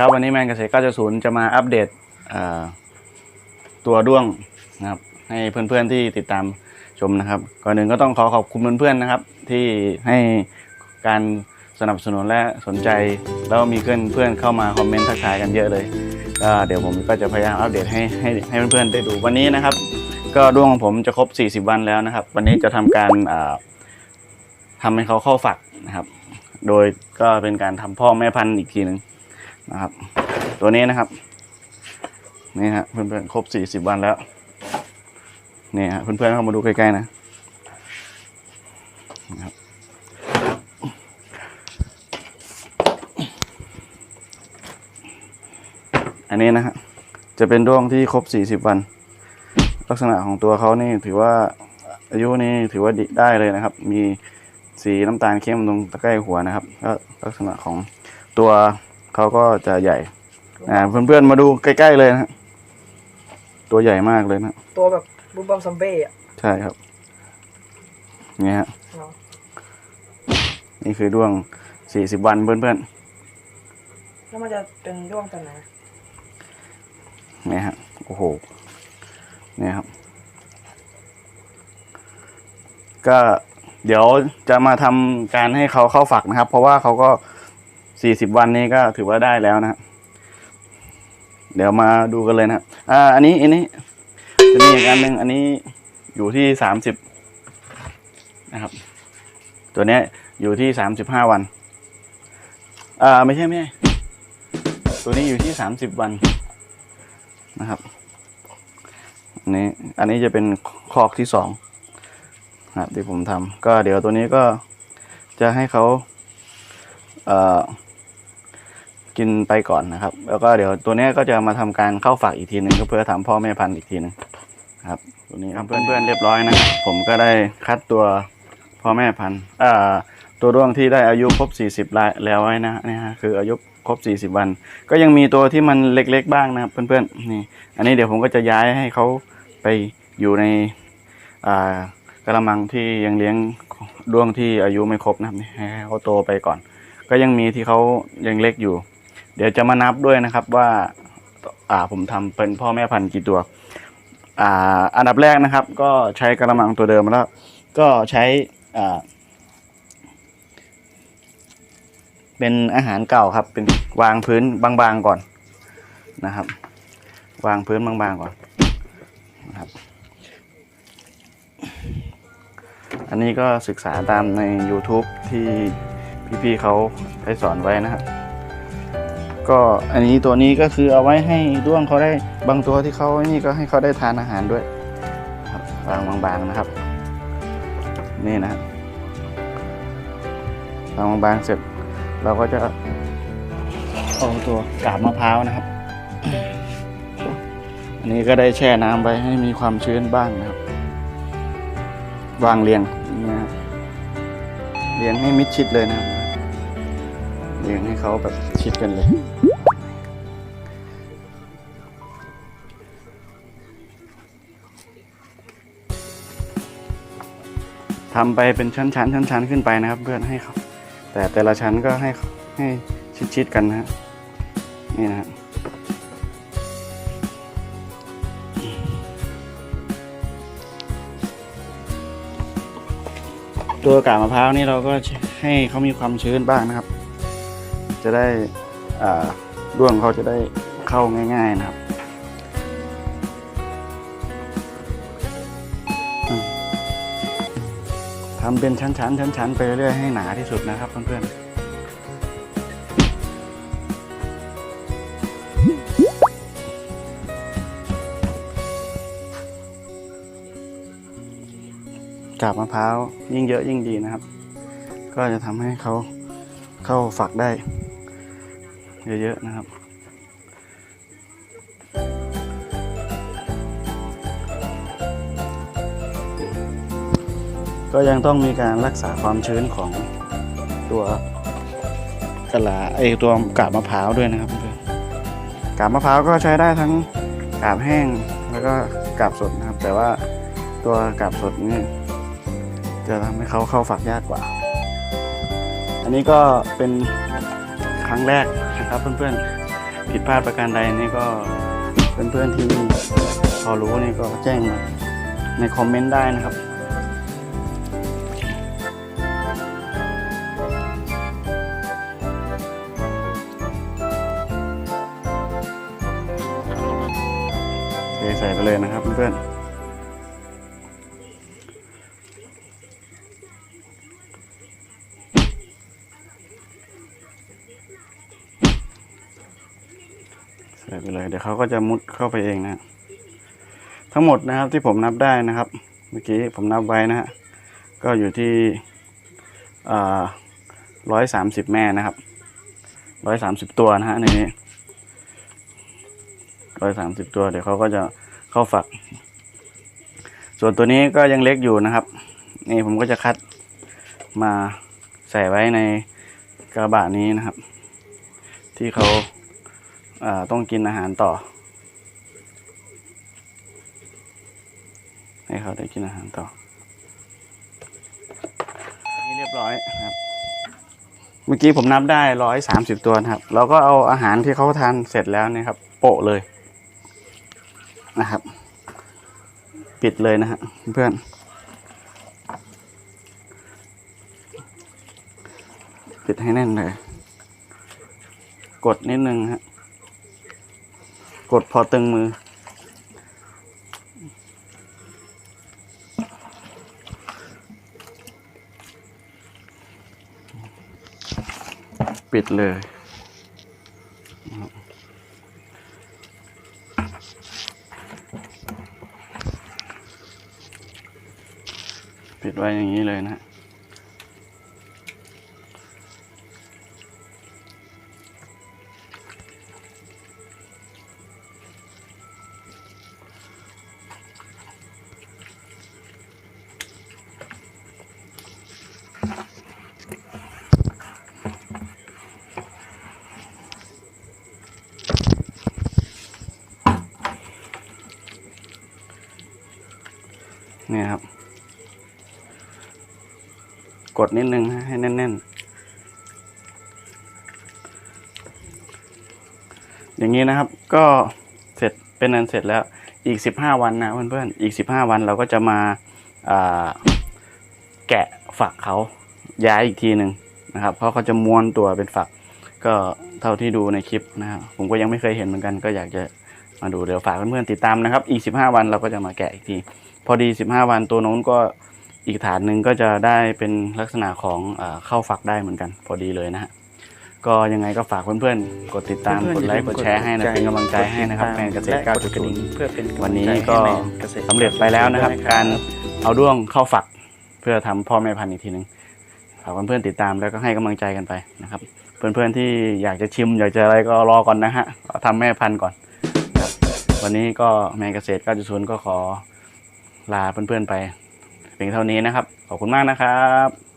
ครับวันนี้แมนเกษตร9.0 จะมาอัปเดตตัวด้วงนะครับให้เพื่อนๆที่ติดตามชมนะครับ ก่อนหนึ่งก็ต้องขอขอบคุณเพื่อนๆนะครับ ที่ให้การสนับสนุนและสนใจ แล้วมีเพื่อนๆเข้ามาคอมเมนต์ทักทายกันเยอะเลยก็เดี๋ยวผมก็จะพยายามอัปเดตให้ให้ให้เพื่อนๆได้ดูวันนี้นะครับ ก็ด้วงของผมจะครบ 40 วันแล้วนะครับ วันนี้จะทำการอ่าทำให้เขาเข้าฝักนะครับ โดยก็เป็นการทำพ่อแม่พันธุ์อีกทีหนึ่ง นะครับ ตัวนี้นะครับ นี่ฮะเพื่อนๆครบ40วันแล้ว นี่ฮะเพื่อนๆเข้ามาดูใกล้ๆนะนะครับอันนี้นะฮะจะเป็นด้วงที่ครบ40วัน ลักษณะของตัวเขานี่ถือว่าอายุนี่ถือว่าดีได้เลยนะครับ มีสีน้ำตาลเข้มตรงตะไคร่หัวนะครับก็ลักษณะของตัว เขาก็จะใหญ่ อ่า เพื่อนๆมาดูใกล้ๆเลยนะฮะตัวใหญ่มากเลยนะตัวแบบบุมบัมซัมเบ้อะใช่ครับนี่ฮะเนาะนี่คือด้วง40วันเพื่อนแล้วมันจะเป็นร่วงตอนไหนๆนี่ฮะโอ้โหนี่ครับ ก็เดี๋ยวจะมาทำการให้เขาเข้าฝักนะครับ เพราะว่าเขาก็ 40วันนี้ก็ถือว่าได้แล้วนะเดี๋ยวมาดูกันเลยนะอ่าอันนี้อันนี้จะมีอีกอันหนึ่งอันนี้อยู่ที่30นะครับ ตัวนี้อยู่ที่35วันอ่าไม่ใช่ไม่ใช่ตัวนี้อยู่ที่30วันนะครับอันนี้อันนี้จะเป็นคอกที่สองนะครับที่ผมทำก็เดี๋ยวตัวนี้ก็จะให้เขาเอ่อ กินไปก่อนนะครับ แล้วก็เดี๋ยวตัวนี้ก็จะมาทำการเข้าฝักอีกทีหนึ่งเพื่อทำพ่อแม่พันธุ์อีกทีหนึ่งครับตัวนี้ครับเพื่อนๆเรียบร้อยนะผมก็ได้คัดตัวพ่อแม่พันธุ์ตัวด้วงที่ได้อายุครบ 40ลายแล้วไว้นะนี่ฮะคืออายุครบ 40 วัน ก็ยังมีตัวที่มันเล็กๆบ้างนะครับเพื่อนๆนี่ อันนี้เดี๋ยวผมก็จะย้ายให้เขาไปอยู่ในกระมังที่ยังเลี้ยงด้วงที่อายุไม่ครบนะครับให้เขาโตไปก่อน ก็ยังมีที่เขายังเล็กอยู่ เดี๋ยวจะมานับด้วยนะครับว่าอ่าผมทำเป็นพ่อแม่พันธุ์กี่ตัวอ่าอันดับแรกนะครับ ก็ใช้กระมังตัวเดิมแล้ว ก็ใช้อ่าเป็นอาหารเก่าครับ เป็นวางพื้นบางๆก่อนนะครับ วางพื้นบางๆก่อนนะครับ อันนี้ก็ศึกษาตามใน YouTube ที่พี่ๆเขาได้สอนไว้นะครับ ก็อันนี้ตัวนี้ก็คือเอาไว้ให้ด้วงเขาได้บางตัวที่เขานี่ก็ให้เขาได้ทานอาหารด้วยครับวางบางๆนะครับ นี่นะบวางบางๆเสร็จเราก็จะเอาตัวกาบมะพร้าวนะครับ อันนี้ก็ได้แช่น้ำไว้ให้มีความชื้นบ้างนะครับ วางเรียงนี้นะครับเรียงให้มิดชิดเลยนะครับ ยงให้เขาแบบชิดกันเลย ทำไปเป็นชั้นๆชั้นๆขึ้นไปนะครับ เพื่อนให้เขาแต่แต่ละชั้นก็ให้ให้ชิดๆกันนะฮะนี่นะฮะตัวกาบมะพร้าวนี่เราก็ให้เขามีความชื้นบ้างนะครับ จะได้อ่าด้วงเขาจะได้เข้าง่ายๆนะครับทำเป็นชั้นๆชั้นๆไปเรื่อยๆให้หนาที่สุดนะครับเพื่อนๆกาบมะพร้าวยิ่งเยอะยิ่งดีนะครับ ก็จะทำให้เขา เข้าฝักได้ เยอะ ๆ นะครับ ก็ยังต้องมีการรักษาความชื้นของตัวกะลาไอตัวกาบมะพร้าวด้วยนะครับกาบมะพร้าวก็ใช้ได้ทั้งกาบแห้งแล้วก็กาบสดนะครับ แต่ว่าตัวกาบสดนี่จะทำให้เขาเข้าฝักยากกว่า อันนี้ก็เป็นครั้งแรกนะครับเพื่อนๆ ผิดพลาดประการใดนี่ก็เพื่อนๆที่พอรู้นี่ก็แจ้งมาในคอมเมนต์ได้นะครับใส่ไปเลยนะครับเพื่อนๆ เดี๋ยวเขาก็จะมุดเข้าไปเองนะ ทั้งหมดนะครับที่ผมนับได้นะครับ เมื่อกี้ผมนับไว้นะฮะก็อยู่ที่ร้อยสามสิบแม่นะครับร้อยสามสิบตัวนะฮะในนี้ร้อยสามสิบตัว เดี๋ยวเขาก็จะเข้าฝัก ส่วนตัวนี้ก็ยังเล็กอยู่นะครับ นี่ผมก็จะคัดมาใส่ไว้ในกระบะนี้นะครับ ที่เขา ต้องกินอาหารต่อ ให้เขาได้กินอาหารต่อ นี่เรียบร้อยครับ เมื่อกี้ผมนับได้ร้อยสามสิบตัวนะครับ เราก็เอาอาหารที่เขาทานเสร็จแล้วเนะครับ โปะเลยนะครับ ปิดเลยนะฮะเพื่อนปิดให้แน่นเลย กดนิดนึงฮะ กดพอตึงมือ ปิดเลย ปิดไว้อย่างนี้เลยนะ เนี่ยครับ กดนิดนึงนะให้แน่นๆ อย่างนี้นะครับ ก็เสร็จเป็นอันเสร็จแล้วอีกสิบห้าวันนะเพื่อนๆอีกสิบห้าวันเราก็จะมาาแกะฝักเขาย้ายอีกทีหนึ่งนะครับ เพราะเขาจะม้วนตัวเป็นฝัก ก็เท่าที่ดูในคลิปนะครับผมก็ยังไม่เคยเห็นเหมือนกัน ก็อยากจะมาดูเดี๋ยวฝากเพื่อนๆติดตามนะครับ อีกสิบห้าวันเราก็จะมาแกะอีกที พอดีสิบห้าวันตัวโน้นก็อีกฐานหนึ่งก็จะได้เป็นลักษณะของอาเข้าฝักได้เหมือนกัน พอดีเลยนะฮะก็ยังไงก็ฝากเพื่อนๆ กดติดตามกดไลค์กดแชร์ให้นะเป็นกำลังใจให้นะครับแมนเกษตรและกดกระดิ่ง9.0เพื่อเป็นำลังวันนี้ใจก็ให้แมนเกษตสำเร็จไปแล้วนะครับ การเอาด้วงเข้าฝักเพื่อทำพ่อแม่พันธุ์อีกทีหนึ่งฝากเพื่อนๆติดตามแล้วก็ให้กำลังใจกันไปนะครับ เพื่อนๆที่อยากจะชิมอยากจะอะไรก็รอก่อนนะฮะก็ทำแม่พันธุ์ก่อนครับวันนี้ก็แมนเกษตร9.0ก็ขอ ลาเพื่อนๆไปเพียงเท่านี้นะครับ ขอบคุณมากนะครับ